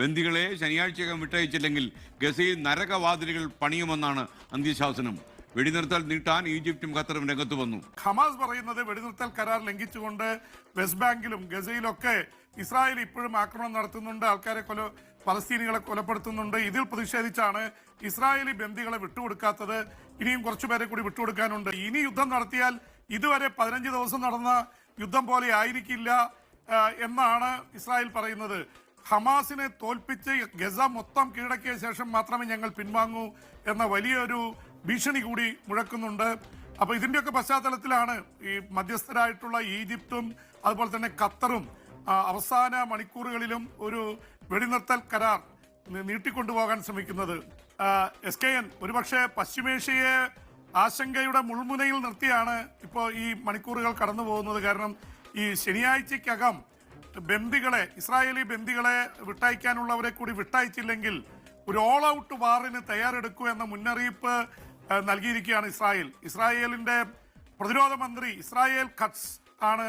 ബന്ദികളെ ശനിയാഴ്ചകം വിട്ടയച്ചില്ലെങ്കിൽ ഗസയിൽ നരകവാതിലുകൾ പണിയുമെന്നാണ് അന്ത്യശാസനം. വെടിനിർത്തൽ നീട്ടാൻ ഈജിപ്തും ഖത്തറും രംഗത്ത് വന്നു. ഹമാസ് പറയുന്നത് വെടിനിർത്തൽ കരാർ ലംഘിച്ചുകൊണ്ട് വെസ്റ്റ് ബാങ്കിലും ഗസയിലൊക്കെ ഇസ്രായേൽ ഇപ്പോഴും ആക്രമണം നടത്തുന്നുണ്ട് ആൾക്കാരെ കൊല പലസ്തീനികളെ കൊലപ്പെടുത്തുന്നുണ്ട്. ഇതിൽ പ്രതിഷേധിച്ചാണ് ഇസ്രായേലി ബന്ദികളെ വിട്ടുകൊടുക്കാത്തത്. ഇനിയും കുറച്ചുപേരെ കൂടി വിട്ടുകൊടുക്കാനുണ്ട്. ഇനി യുദ്ധം നടത്തിയാൽ ഇതുവരെ പതിനഞ്ച് ദിവസം നടന്ന യുദ്ധം പോലെ ആയിരിക്കില്ല എന്നാണ് ഇസ്രായേൽ പറയുന്നത്. ഹമാസിനെ തോൽപ്പിച്ച് ഗസ മൊത്തം കീഴടക്കിയ ശേഷം മാത്രമേ ഞങ്ങൾ പിൻവാങ്ങൂ എന്ന വലിയൊരു ഭീഷണി കൂടി മുഴക്കുന്നുണ്ട്. അപ്പൊ ഇതിന്റെയൊക്കെ പശ്ചാത്തലത്തിലാണ് ഈ മധ്യസ്ഥരായിട്ടുള്ള ഈജിപ്തും അതുപോലെ തന്നെ ഖത്തറും അവസാന മണിക്കൂറുകളിലും ഒരു വെടിനിർത്തൽ കരാർ നീട്ടിക്കൊണ്ടുപോകാൻ ശ്രമിക്കുന്നത്. എസ് കെ എൻ ഒരുപക്ഷെ പശ്ചിമേഷ്യയെ ആശങ്കയുടെ മുൾമുനയിൽ നിർത്തിയാണ് ഇപ്പോൾ ഈ മണിക്കൂറുകൾ കടന്നു പോകുന്നത് കാരണം ഈ ശനിയാഴ്ചക്കകം ബന്ദികളെ ഇസ്രായേലി ബന്ദികളെ വിട്ടയക്കാനുള്ളവരെ കൂടി വിട്ടയച്ചില്ലെങ്കിൽ ഒരു ഓൾ ഔട്ട് വാറിന് തയ്യാറെടുക്കൂ എന്ന മുന്നറിയിപ്പ് നൽകിയിരിക്കുകയാണ് ഇസ്രായേൽ. ഇസ്രായേലിന്റെ പ്രതിരോധ മന്ത്രി ഇസ്രായേൽ ഖത്സ് ആണ്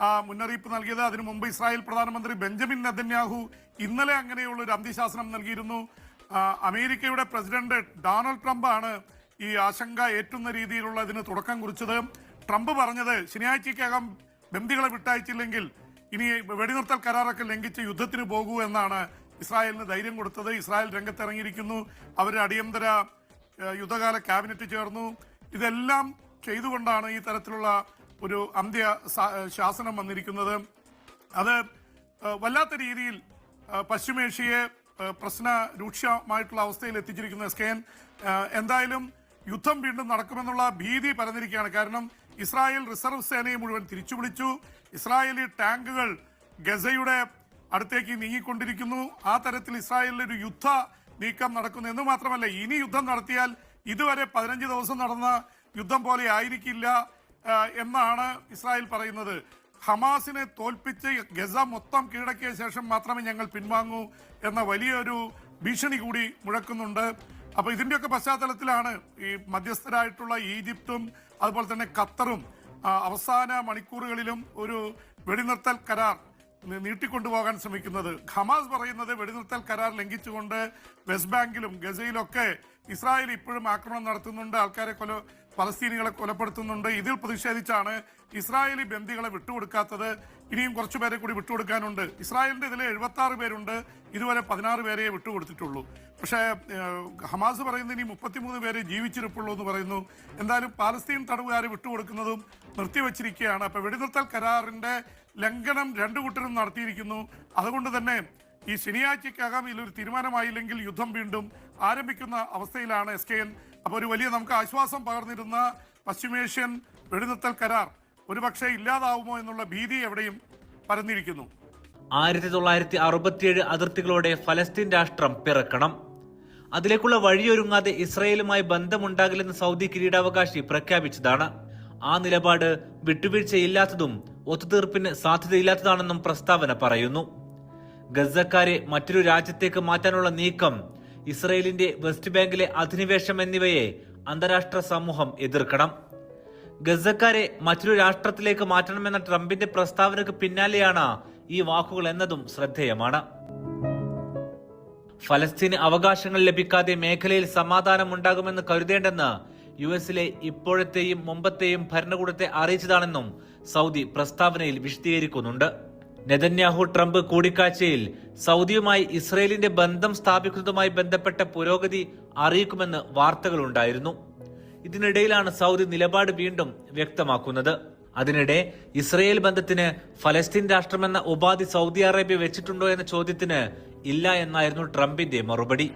ആ മുന്നറിയിപ്പ് നൽകിയത്. അതിനു മുമ്പ് ഇസ്രായേൽ പ്രധാനമന്ത്രി ബെഞ്ചമിൻ നെതന്യാഹു ഇന്നലെ അങ്ങനെയുള്ള ഒരു അന്ത്യശാസനം നൽകിയിരുന്നു. അമേരിക്കയുടെ പ്രസിഡന്റ് ഡൊണാൾഡ് ട്രംപ് ആണ് ഈ ആശങ്ക ഏറ്റുന്ന രീതിയിലുള്ള ഇതിന് തുടക്കം കുറിച്ചത്. ട്രംപ് പറഞ്ഞത് ശനിയാഴ്ചക്കകം ബന്ദികളെ വിട്ടയച്ചില്ലെങ്കിൽ ഇനി വെടിനിർത്തൽ കരാറൊക്കെ ലംഘിച്ച് യുദ്ധത്തിന് പോകൂ എന്നാണ് ഇസ്രായേലിന് ധൈര്യം കൊടുത്തത്. ഇസ്രായേൽ രംഗത്തിറങ്ങിയിരിക്കുന്നു. അവരുടെ അടിയന്തര യുദ്ധകാല ക്യാബിനറ്റ് ചേർന്നു. ഇതെല്ലാം ചെയ്തുകൊണ്ടാണ് ഈ തരത്തിലുള്ള ഒരു അന്ത്യ ശാസനം വന്നിരിക്കുന്നത്. അത് വല്ലാത്ത രീതിയിൽ പശ്ചിമേഷ്യയെ പ്രശ്ന രൂക്ഷമായിട്ടുള്ള അവസ്ഥയിൽ എത്തിച്ചിരിക്കുന്ന എസ് എന്തായാലും യുദ്ധം വീണ്ടും നടക്കുമെന്നുള്ള ഭീതി പരന്നിരിക്കുകയാണ്. കാരണം ഇസ്രായേൽ റിസർവ് സേനയെ മുഴുവൻ തിരിച്ചു വിളിച്ചു ഇസ്രായേലി ടാങ്കുകൾ ഗസയുടെ അടുത്തേക്ക് നീങ്ങിക്കൊണ്ടിരിക്കുന്നു. ആ തരത്തിൽ ഇസ്രായേലിൽ ഒരു യുദ്ധ നീക്കം നടക്കുന്നു. എന്ന് മാത്രമല്ല ഇനി യുദ്ധം നടത്തിയാൽ ഇതുവരെ പതിനഞ്ച് ദിവസം നടന്ന യുദ്ധം പോലെ ആയിരിക്കില്ല എന്നാണ് ഇസ്രായേൽ പറയുന്നത്. ഹമാസിനെ തോൽപ്പിച്ച് ഗസ മൊത്തം കീഴടക്കിയ ശേഷം മാത്രമേ ഞങ്ങൾ പിൻവാങ്ങൂ എന്ന വലിയൊരു ഭീഷണി കൂടി മുഴക്കുന്നുണ്ട്. അപ്പൊ ഇതിന്റെയൊക്കെ പശ്ചാത്തലത്തിലാണ് ഈ മധ്യസ്ഥരായിട്ടുള്ള ഈജിപ്തും അതുപോലെ തന്നെ ഖത്തറും അവസാന മണിക്കൂറുകളിലും ഒരു വെടിനിർത്തൽ കരാർ നീട്ടിക്കൊണ്ടുപോകാൻ ശ്രമിക്കുന്നത്. ഹമാസ് പറയുന്നത് വെടിനിർത്തൽ കരാർ ലംഘിച്ചുകൊണ്ട് വെസ്റ്റ് ബാങ്കിലും ഗസയിലൊക്കെ ഇസ്രായേൽ ഇപ്പോഴും ആക്രമണം നടത്തുന്നുണ്ട്. ആൾക്കാരെ കൊല പലസ്തീനികളെ കൊലപ്പെടുത്തുന്നുണ്ട്. ഇതിൽ പ്രതിഷേധിച്ചാണ് ഇസ്രായേലി ബന്ദികളെ വിട്ടുകൊടുക്കാത്തത്. ഇനിയും കുറച്ചുപേരെ കൂടി വിട്ടുകൊടുക്കാനുണ്ട്. ഇസ്രായേലിന്റെ ഇതിൽ എഴുപത്തി ആറ് പേരുണ്ട്. ഇതുവരെ പതിനാറ് പേരെ വിട്ടുകൊടുത്തിട്ടുള്ളൂ. പക്ഷേ ഹമാസ് പറയുന്നത് ഇനി മുപ്പത്തിമൂന്ന് പേരെ ജീവിച്ചിരിപ്പുള്ളൂ എന്ന് പറയുന്നു. എന്തായാലും പാലസ്തീൻ തടവുകാരെ വിട്ടുകൊടുക്കുന്നതും നിർത്തിവച്ചിരിക്കുകയാണ്. അപ്പൊ വെടിനിർത്തൽ കരാറിന്റെ ലംഘനം രണ്ടു കൂട്ടരും നടത്തിയിരിക്കുന്നു. അതുകൊണ്ട് തന്നെ ഈ ശനിയാഴ്ചക്കകം ഇതിലൊരു തീരുമാനമായില്ലെങ്കിൽ യുദ്ധം വീണ്ടും ആരംഭിക്കുന്ന അവസ്ഥയിലാണ്. എസ് കെ എൻ അപ്പോൾ ഒരു വലിയ നമുക്ക് ആശ്വാസം പകർന്നിരുന്ന പശ്ചിമേഷ്യൻ വെടിനിർത്തൽ കരാർ ഒരുപക്ഷെ ഇല്ലാതാവുമോ എന്നുള്ള ഭീതി എവിടെയും പരന്നിരിക്കുന്നു. ആയിരത്തി തൊള്ളായിരത്തി അറുപത്തിയേഴ് അതിർത്തികളോടെ ഫലസ്തീൻ രാഷ്ട്രം പിറക്കണം. അതിലേക്കുള്ള വഴിയൊരുങ്ങാതെ ഇസ്രയേലുമായി ബന്ധമുണ്ടാകില്ലെന്ന് സൗദി കിരീടാവകാശി പ്രഖ്യാപിച്ചതാണ്. ആ നിലപാട് വിട്ടുവീഴ്ചയില്ലാത്തതും ഒത്തുതീർപ്പിന് സാധ്യതയില്ലാത്തതാണെന്നും പ്രസ്താവന പറയുന്നു. ഗസക്കാരെ മറ്റൊരു രാജ്യത്തേക്ക് മാറ്റാനുള്ള നീക്കം ഇസ്രയേലിന്റെ വെസ്റ്റ് ബാങ്കിലെ അധിനിവേശം എന്നിവയെ അന്താരാഷ്ട്ര സമൂഹം എതിർക്കണം. ഗസക്കാരെ മറ്റൊരു രാഷ്ട്രത്തിലേക്ക് മാറ്റണമെന്ന ട്രംപിന്റെ പ്രസ്താവനയ്ക്ക് പിന്നാലെയാണ് ഈ വാക്കുകൾ എന്നതും ശ്രദ്ധേയമാണ്. ഫലസ്തീന് അവകാശങ്ങൾ ലഭിക്കാതെ മേഖലയിൽ സമാധാനം ഉണ്ടാകുമെന്ന് കരുതേണ്ടെന്ന് യു എസിലെ ഇപ്പോഴത്തെയും മുമ്പത്തെയും ഭരണകൂടത്തെ അറിയിച്ചതാണെന്നും സൗദി പ്രസ്താവനയിൽ വിശദീകരിക്കുന്നുണ്ട്. നെതന്യാഹു ട്രംപ് കൂടിക്കാഴ്ചയിൽ സൗദിയുമായി ഇസ്രയേലിന്റെ ബന്ധം സ്ഥാപിക്കുന്നതുമായി ബന്ധപ്പെട്ട പുരോഗതി അറിയിക്കുമെന്ന് വാർത്തകളുണ്ടായിരുന്നു. ഇതിനിടയിലാണ് സൗദി നിലപാട് വീണ്ടും വ്യക്തമാക്കുന്നത്. അതിനിടെ ഇസ്രയേൽ ബന്ധത്തിന് ഫലസ്തീൻ രാഷ്ട്രമെന്ന ഉപാധി സൗദി അറേബ്യ വെച്ചിട്ടുണ്ടോ എന്ന ചോദ്യത്തിന് ഇല്ല എന്നായിരുന്നു ട്രംപിന്റെ മറുപടി.